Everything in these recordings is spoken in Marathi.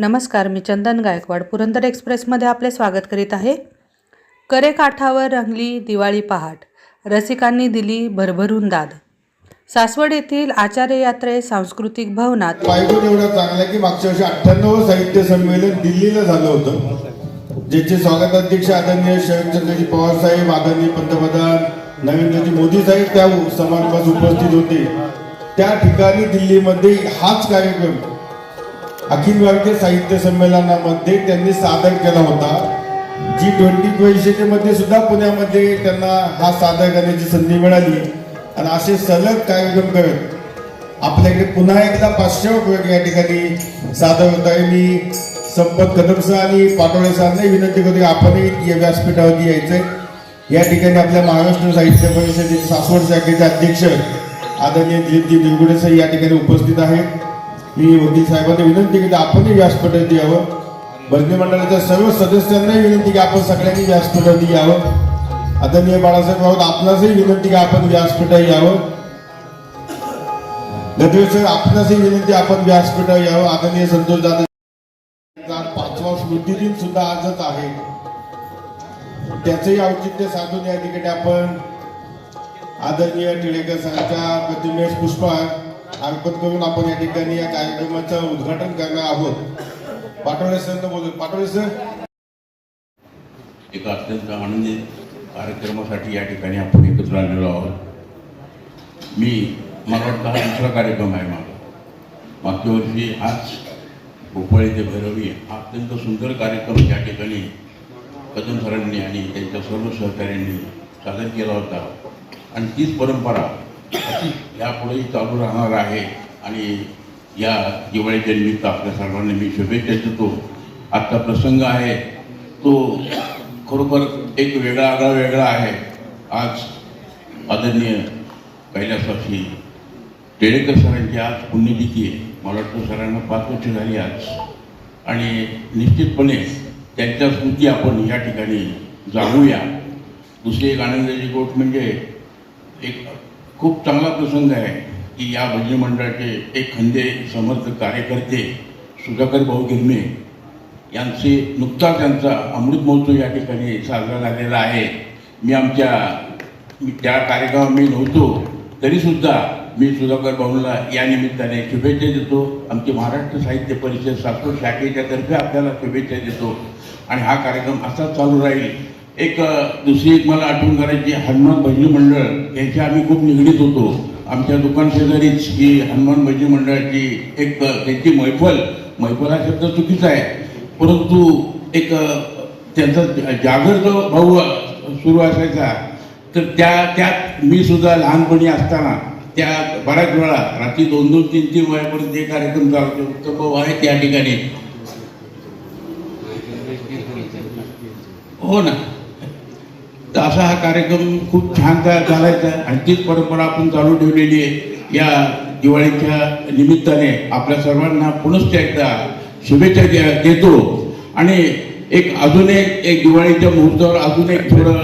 नमस्कार मी चंदन गायकवाड. पुरंदर एक्सप्रेसमध्ये आपले स्वागत करीत आहे. करेकाठावर रंगली दिवाळी पहाट. रसिकांनी दिली भरभरून दाद. सासवड येथील आचार्य यात्रे सांस्कृतिक भवनात पायगुण एवढं चांगलं की मागच्या वर्षी अठ्ठ्याण्णव साहित्य संमेलन दिल्लीला झालं होतं. ज्याचे स्वागताध्यक्ष आदरणीय शरदचंद्रजी पवार साहेब आदरणीय पंतप्रधान नरेंद्रजी मोदी साहेब त्या समारंभात उपस्थित होते. त्या ठिकाणी दिल्लीमध्ये हाच कार्यक्रम अखिल भारतीय साहित्य संमेलनामध्ये त्यांनी सादर केला होता. जी ट्वेंटी परिषदेमध्ये सुद्धा पुण्यामध्ये त्यांना हा सादर करण्याची संधी मिळाली. आणि असे सलग कार्यक्रम करत आपल्याकडे पुन्हा एकदा पाचशे वर्ग या ठिकाणी सादर होत आहे. मी संपत कदम सर आणि पाटोळे सरांनाही विनंती करतो की आपणही या व्यासपीठावरती यायचंय या ठिकाणी आपल्या महाराष्ट्र साहित्य परिषदेचे सासवड शाखेचे अध्यक्ष आदरणीय दिलीपजी निरगुडे सर या ठिकाणी उपस्थित आहेत. मी वकील साहेबांना विनंती केली आपणही व्यासपीठात यावं. भरती मंडळाच्या सर्व सदस्यांनाही विनंती की आपण सगळ्यांनी व्यासपीठात यावं. आदरणीय बाळासाहेब राऊत आपणासही विनंती की आपण व्यासपीठात यावं. गद्रे सर आपणासही विनंती आपण व्यासपीठावर यावं. आदरणीय संतोष दादा पाचवा स्मृती दिन सुद्धा आजच आहे. त्याचंही औचित्य साधून या ठिकाणी आपण आदरणीय टिळेकर सरांच्या प्रतिमेस पुष्प अर्पण करून आपण या ठिकाणी या कार्यक्रमाचं उद्घाटन करणार आहोत. पाटोळे सर बोलू पाटोळे सर? एका अत्यंत आनंदित कार्यक्रमासाठी या ठिकाणी आपण एकत्र आलेलो आहोत. मी मला वाटतं हा दुसरा कार्यक्रम आहे माझा. मागच्या वर्षी आज भोपाळ ते भैरवी हा अत्यंत सुंदर कार्यक्रम या ठिकाणी कदम सरांनी आणि त्यांच्या सर्व सहकाऱ्यांनी सादर केला होता. आणि तीच परंपरा यापुढेही चालू राहणार आहे आणि या दिवाळीच्या निमित्त आपल्या सर्वांना मी शुभेच्छा देतो. आजचा प्रसंग आहे तो खरोखर एक वेगळा आगळा वेगळा आहे. आज आदरणीय कैलासवासी टेळेकर सरांची आज पुण्यतिथी आहे. मला वाटतं सरांना पाच वर्ष झाली आज. आणि निश्चितपणे त्यांच्या स्मृती आपण या ठिकाणी जाणूया. दुसरी एक आनंदाची गोष्ट म्हणजे एक खूप चांगला प्रसंग आहे की या भजनी मंडळाचे एक खंदे समर्थ कार्यकर्ते सुधाकर भाऊ गिरमे यांचे नुकताच त्यांचा अमृत महोत्सव या ठिकाणी साजरा झालेला आहे. मी आमच्या त्या कार्यक्रमात मी नव्हतो तरीसुद्धा मी सुधाकर भाऊला या निमित्ताने शुभेच्छा देतो. आमची महाराष्ट्र साहित्य परिषद सासवड शाखेच्यातर्फे आपल्याला शुभेच्छा देतो. आणि हा कार्यक्रम असाच चालू राहील. एक दुसरी एक मला आठवण करायची हनुमान भजी मंडळ यांची आम्ही खूप निगडीत होतो. आमच्या दुकान शेजारीच ही हनुमान भजी मंडळाची एक त्यांची मैफल मैफल हा शब्द चुकीचा आहे. परंतु एक त्यांचा जागर जो भाऊ सुरू असायचा. तर त्या त्यात मी सुद्धा लहानपणी असताना त्या बऱ्याच वेळा रात्री दोन दोन तीन तीन वयापर्यंत जे कार्यक्रम चालवते उत्तम भाऊ आहे त्या ठिकाणी. हो ना. तर असा हा कार्यक्रम खूप छान जा- चालायचा आणि तीच परंपरा आपण चालू ठेवलेली आहे. या दिवाळीच्या निमित्ताने आपल्या सर्वांना पुनश्च एकदा शुभेच्छा दे- देतो. आणि एक अजून एक एक दिवाळीच्या मुहूर्तावर अजून एक थोडं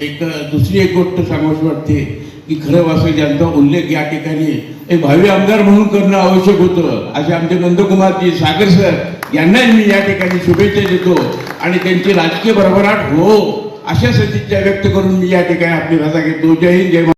एक दुसरी एक गोष्ट सांगावीशी वाटते की खरं वाचलं ज्यांचा उल्लेख या ठिकाणी एक भावी आमदार म्हणून करणं आवश्यक होतं. असे आमचे नंदकुमारजी सागर सर यांनाही मी या ठिकाणी शुभेच्छा देतो. आणि त्यांची राजकीय भरभराट हो. अशा सदिच्छा व्यक्त करून मी या ठिकाणी आपली भाषा घेतो. जय हिंद जय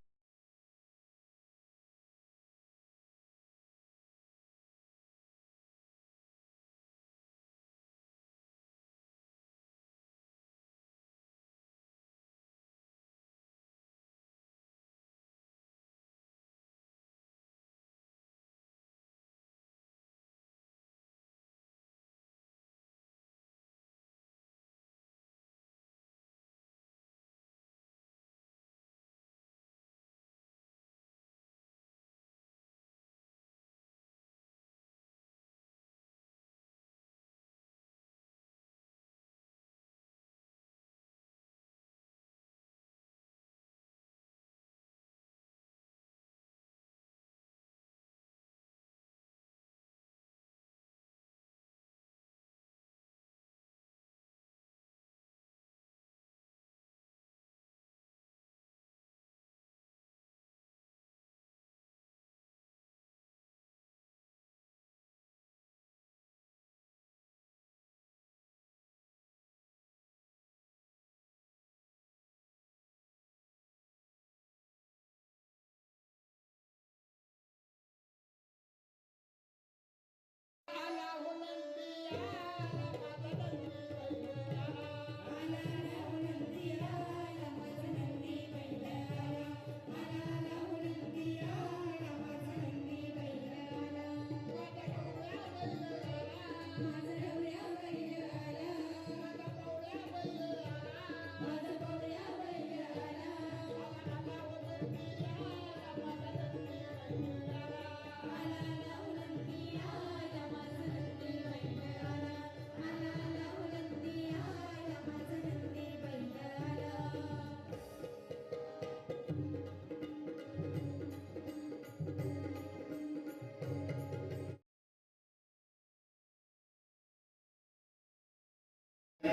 woman be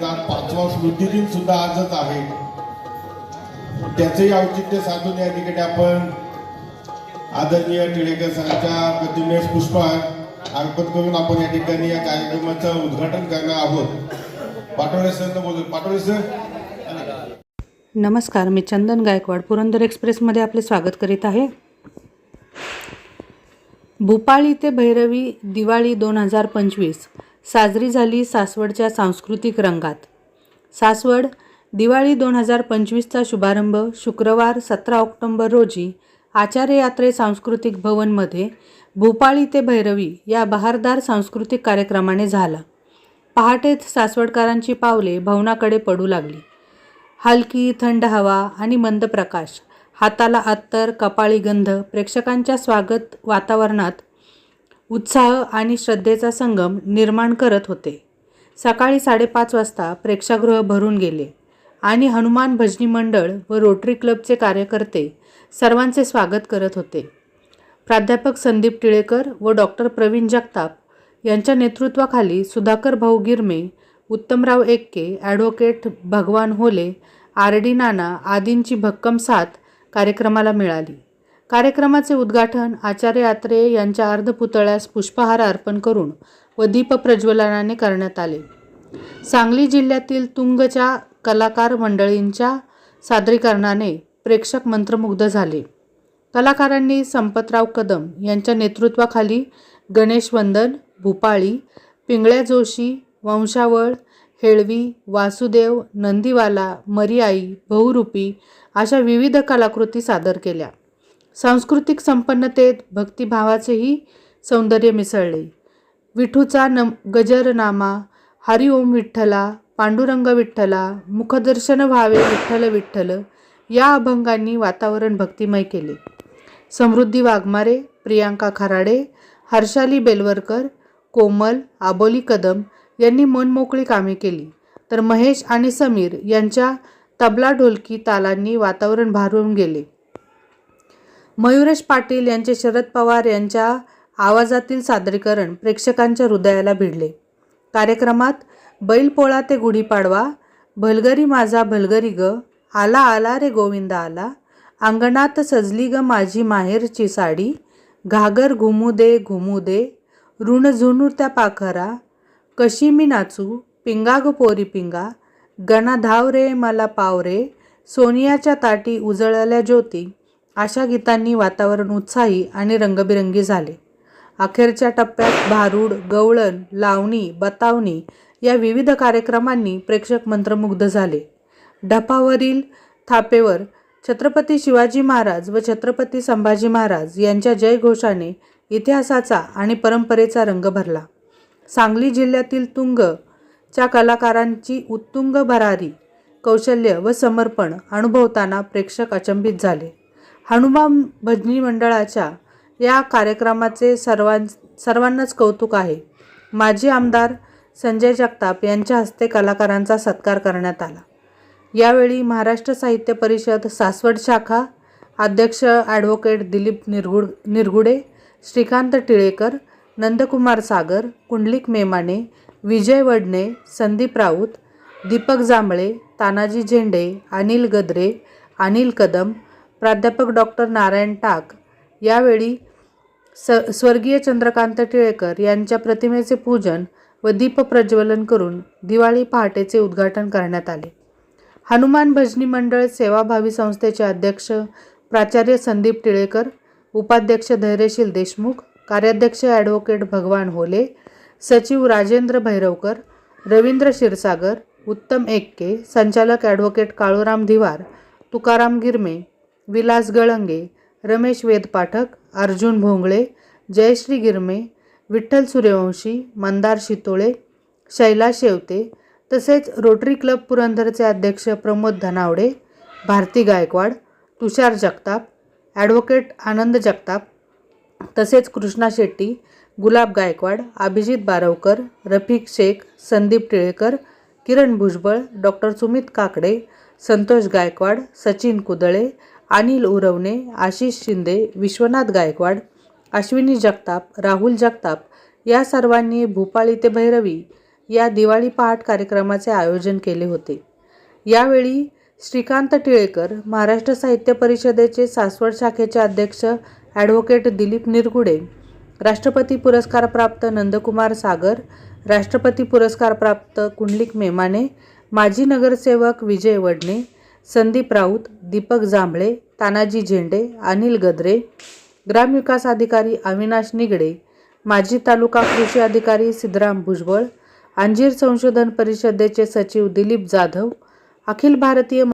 महाराष्ट्र. पाचवा स्मृतिदिन सुद्धा आजच आहे. त्याचंही औचित्य साधून या ठिकाणी आपण आदरणीय टिळेकर सरांच्या प्रतिमेस पुष्पहार अर्पण करून आपण या ठिकाणी या कार्यक्रमाचं उद्घाटन करणार आहोत. पाटोळे सर बोलतो पाटोळे सर. नमस्कार मी चंदन गायकवाड पुरंदर एक्सप्रेसमध्ये आपले स्वागत करीत आहे. भूपाळी ते भैरवी दिवाळी दोन हजार पंचवीस. साजरी झाली सासवडच्या सांस्कृतिक रंगात. सासवड दिवाळी दोन हजार पंचवीसचा शुभारंभ शुक्रवार सतरा ऑक्टोंबर रोजी आचार्य यात्रे सांस्कृतिक भवनमध्ये भूपाळी ते भैरवी या बहारदार सांस्कृतिक कार्यक्रमाने झाला. पहाटेच सासवडकरांची पावले भवनाकडे पडू लागली. हलकी थंड हवा आणि मंद प्रकाश हाताला अत्तर कपाळी गंध प्रेक्षकांच्या स्वागत वातावरणात उत्साह आणि श्रद्धेचा संगम निर्माण करत होते. सकाळी साडेपाच वाजता प्रेक्षागृह भरून गेले आणि हनुमान भजनी मंडळ व रोटरी क्लबचे कार्यकर्ते सर्वांचे स्वागत करत होते. प्राध्यापक संदीप टिळेकर व डॉक्टर प्रवीण जगताप यांच्या नेतृत्वाखाली सुधाकर भाऊ गिरमे उत्तमराव एक्के ॲडव्होकेट भगवान होले आर डी नाना आदींची भक्कम साथ कार्यक्रमाला मिळाली. कार्यक्रमाचे उद्घाटन आचार्य यात्रे यांच्या अर्धपुतळ्यास पुष्पहार अर्पण करून व दीप प्रज्वलनाने करण्यात आले. सांगली जिल्ह्यातील तुंगच्या कलाकार मंडळींच्या सादरीकरणाने प्रेक्षक मंत्रमुग्ध झाले. कलाकारांनी संपतराव कदम यांच्या नेतृत्वाखाली गणेशवंदन भूपाळी पिंगळ्या जोशी वंशावळ हेळवी वासुदेव नंदीवाला मरियाई बहुरूपी अशा विविध कलाकृती सादर केल्या. सांस्कृतिक संपन्नतेत भक्तिभावाचेही सौंदर्य मिसळले. विठूचा नम गजरनामा हरिओम विठ्ठला पांडुरंग विठ्ठला मुखदर्शन व्हावे विठ्ठल विठ्ठल या अभंगांनी वातावरण भक्तिमय केले. समृद्धी वाघमारे प्रियांका खराडे हर्षाली बेलवरकर कोमल आबोली कदम यांनी मनमोकळी कामे केली. तर महेश आणि समीर यांच्या तबला ढोलकी तालांनी वातावरण भारून गेले. मयुरेश पाटील यांचे शरद पवार यांच्या आवाजातील सादरीकरण प्रेक्षकांच्या हृदयाला भिडले. कार्यक्रमात बैलपोळा ते गुढीपाडवा भलगरी माझा भलगरी ग आला आला रे गोविंदा आला अंगणात सजली ग माझी माहेरची साडी घागर घुमू दे घुमू दे ऋण झुनू त्या पाखरा कशी मी नाचू पिंगा ग पोरी पिंगा गणा धाव रे मला पाव रे सोनियाच्या ताटी उजळल्या ज्योती अशा गीतांनी वातावरण उत्साही आणि रंगबिरंगी झाले. अखेरच्या टप्प्यात भारूड गवळण लावणी बतावणी या विविध कार्यक्रमांनी प्रेक्षक मंत्रमुग्ध झाले. ढपावरील थापेवर छत्रपती शिवाजी महाराज व छत्रपती संभाजी महाराज यांच्या जयघोषाने इतिहासाचा आणि परंपरेचा रंग भरला. सांगली जिल्ह्यातील तुंग च्या कलाकारांची उत्तुंग भरारी कौशल्य व समर्पण अनुभवताना प्रेक्षक अचंबित झाले. हनुमान भजनी मंडळाच्या या कार्यक्रमाचे सर्वां सर्वांनाच कौतुक आहे. माजी आमदार संजय जगताप यांच्या हस्ते कलाकारांचा सत्कार करण्यात आला. यावेळी महाराष्ट्र साहित्य परिषद सासवड शाखा अध्यक्ष ॲडव्होकेट दिलीप निरगुड निरगुडे श्रीकांत टिळेकर नंदकुमार सागर कुंडलिक मेमाने विजय वडणे संदीप राऊत दीपक जांभळे तानाजी झेंडे अनिल गद्रे अनिल कदम प्राध्यापक डॉक्टर नारायण टाक यावेळी स स्वर्गीय चंद्रकांत टिळेकर यांच्या प्रतिमेचे पूजन व दीप प्रज्वलन करून दिवाळी पहाटेचे उद्घाटन करण्यात आले. हनुमान भजनी मंडळ सेवाभावी संस्थेचे अध्यक्ष प्राचार्य संदीप टिळेकर उपाध्यक्ष धैर्यशील देशमुख कार्याध्यक्ष ॲडव्होकेट भगवान होले सचिव राजेंद्र भैरवकर रवींद्र क्षीरसागर उत्तम एक्के संचालक ॲडव्होकेट काळूराम धिवार तुकाराम गिरमे विलास गळंगे रमेश वेदपाठक अर्जुन भोंगळे जयश्री गिरमे विठ्ठल सूर्यवंशी मंदार शितोळे शैला शेवते तसेच रोटरी क्लब पुरंदरचे अध्यक्ष प्रमोद धनावडे भारती गायकवाड तुषार जगताप ॲडव्होकेट आनंद जगताप तसेच कृष्णा शेट्टी गुलाब गायकवाड अभिजित बारवकर रफिक शेख संदीप टिळेकर किरण भुजबळ डॉक्टर सुमित काकडे संतोष गायकवाड सचिन कुदळे अनिल उरवणे आशिष शिंदे विश्वनाथ गायकवाड अश्विनी जगताप राहुल जगताप या सर्वांनी भूपाळी ते भैरवी या दिवाळी पहाट कार्यक्रमाचे आयोजन केले होते. यावेळी श्रीकांत टिळेकर महाराष्ट्र साहित्य परिषदेचे सासवड शाखेचे अध्यक्ष ॲडव्होकेट दिलीप निरगुडे राष्ट्रपती पुरस्कार प्राप्त नंदकुमार सागर राष्ट्रपती पुरस्कार प्राप्त कुंडलिक मेमाने माजी नगरसेवक विजय वडणे संदीप राऊत दीपक जांभळे तानाजी झेंडे अनिल गद्रे ग्रामविकास अधिकारी अविनाश निगडे माजी तालुका कृषी अधिकारी सिद्धराम भुजबळ अंजीर संशोधन परिषदेचे सचिव दिलीप जाधव अखिल भारतीय